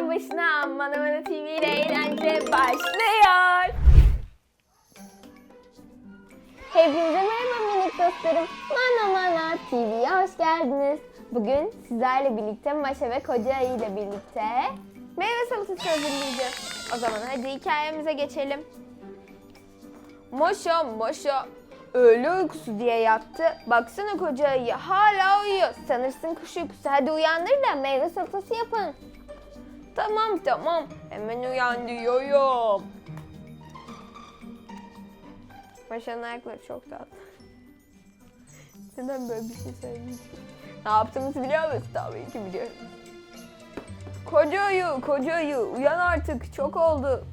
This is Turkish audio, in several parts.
ekran başına Mana Mana TV ile eğlence başlıyor. Hepinize merhaba minik dostlarım. Mana Mana TV'ye hoş geldiniz. Bugün sizlerle birlikte Maşa ve Koca Ayı ile birlikte meyve salatası hazırlayacağız. O zaman hadi hikayemize geçelim. Moşo moşo öğle uykusu diye yattı. Baksana koca ayı hala uyuyor. Sanırsın kuş uykusu. Hadi uyandır da meyve salatası yapın. Tamam tamam hemen uyandırıyorum. Maşa'nın ayakları çok tatlı. Neden böyle bir şey söyleyeyim? Ne yaptığımızı biliyor musun? Tabii ki biliyorum. Koca ayı, koca ayı uyan artık çok oldu.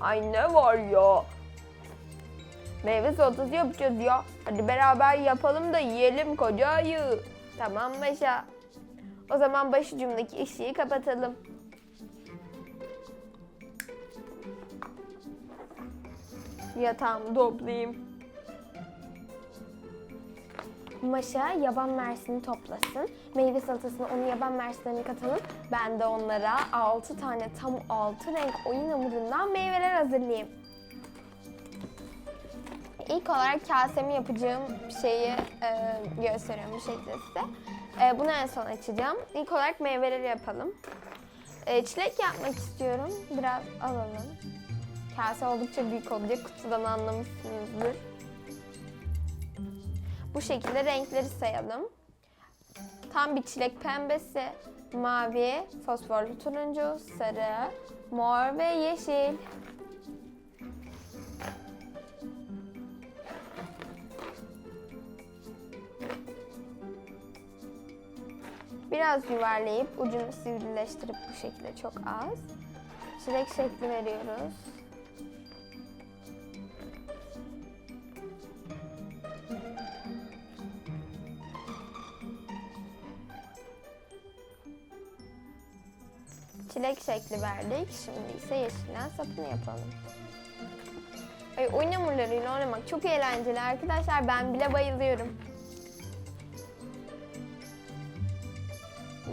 Ay ne var ya? Meyve salatası yapacağız ya. Hadi beraber yapalım da yiyelim koca ayı. Tamam Başa. O zaman başucumdaki ışığı kapatalım. Yatağımı toplayayım. Maşa yaban mersini toplasın. Meyve salatasına onun yaban mersinlerini katalım. Ben de onlara 6 tane tam 6 renk oyun hamurundan meyveler hazırlayayım. İlk olarak kasemi yapacağım şeyi e, gösteriyorum bu şekilde size. E, bunu en son açacağım. İlk olarak meyveleri yapalım. E, çilek yapmak istiyorum. Biraz alalım. Kase oldukça büyük olacak. Kutudan anlamışsınızdır. Bu şekilde renkleri sayalım. Tam bir çilek pembesi, mavi, fosforlu turuncu, sarı, mor ve yeşil. Biraz yuvarlayıp ucunu sivrileştirip bu şekilde çok az. Çilek şekli veriyoruz. Çilek şekli verdik. Şimdi ise yeşilden sapını yapalım. Ay, oyun hamurlarıyla oynamak çok eğlenceli arkadaşlar. Ben bile bayılıyorum.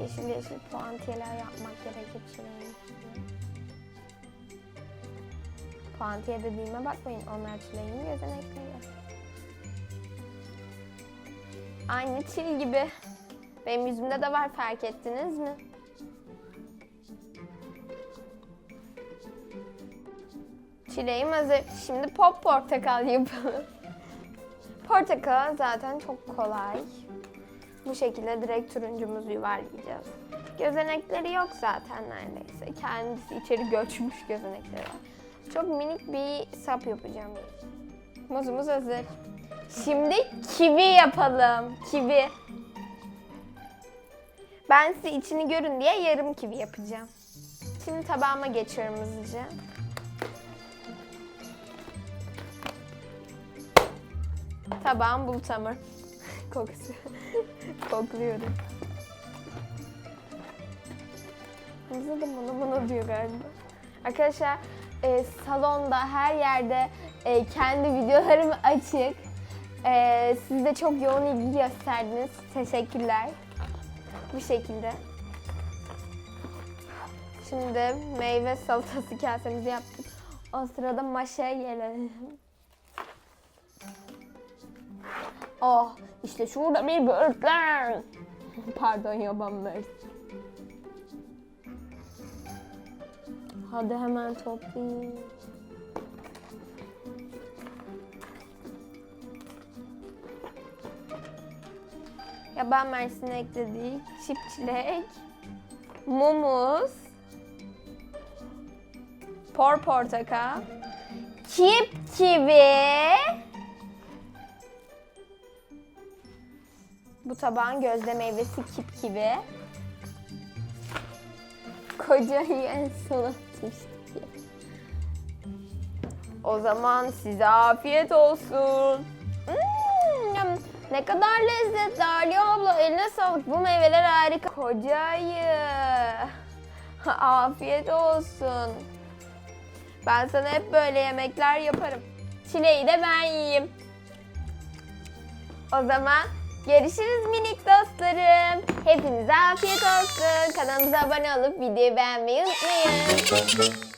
Yeşil yeşil puantiyeler yapmak gerekir çileğin. Puantiye dediğime bakmayın. Onlar çileğin gözenekleri. Aynı çil gibi. Benim yüzümde de var fark ettiniz mi? Çileğim hazır. Şimdi pop portakal yapalım. Portakal zaten çok kolay. Bu şekilde direkt turuncumuzu yuvarlayacağız. Gözenekleri yok zaten neredeyse. Kendisi içeri göçmüş gözenekleri var. Çok minik bir sap yapacağım. Muzumuz hazır. Şimdi kivi yapalım. Kivi. Ben size içini görün diye yarım kivi yapacağım. Şimdi tabağıma geçiyorum hızlıca. Tabağım bulut hamur. Kokusu. Kokluyorum. Da bana bana diyor galiba. Arkadaşlar e, salonda her yerde e, kendi videolarım açık. E, siz de çok yoğun ilgi gösterdiniz. Teşekkürler. Bu şekilde. Şimdi meyve salatası kasemizi yaptık. O sırada maşaya gelelim. Oh işte şurada bir böğürtlen. Pardon yaban mersin. Hadi hemen toplayayım. Yaban mersini ekledik. Çip çilek. Mumuz. Por portakal. Kip kivi. Bu tabağın gözde meyvesi kip kivi. Kocayı en son. O zaman size afiyet olsun. Hmm, ne kadar lezzetli Ali abla. Eline sağlık. Bu meyveler harika. Kocayı. Afiyet olsun. Ben sana hep böyle yemekler yaparım. Çileği de ben yiyeyim. O zaman görüşürüz minik dostlarım. Hepinize afiyet olsun. Kanalımıza abone olup videoyu beğenmeyi unutmayın.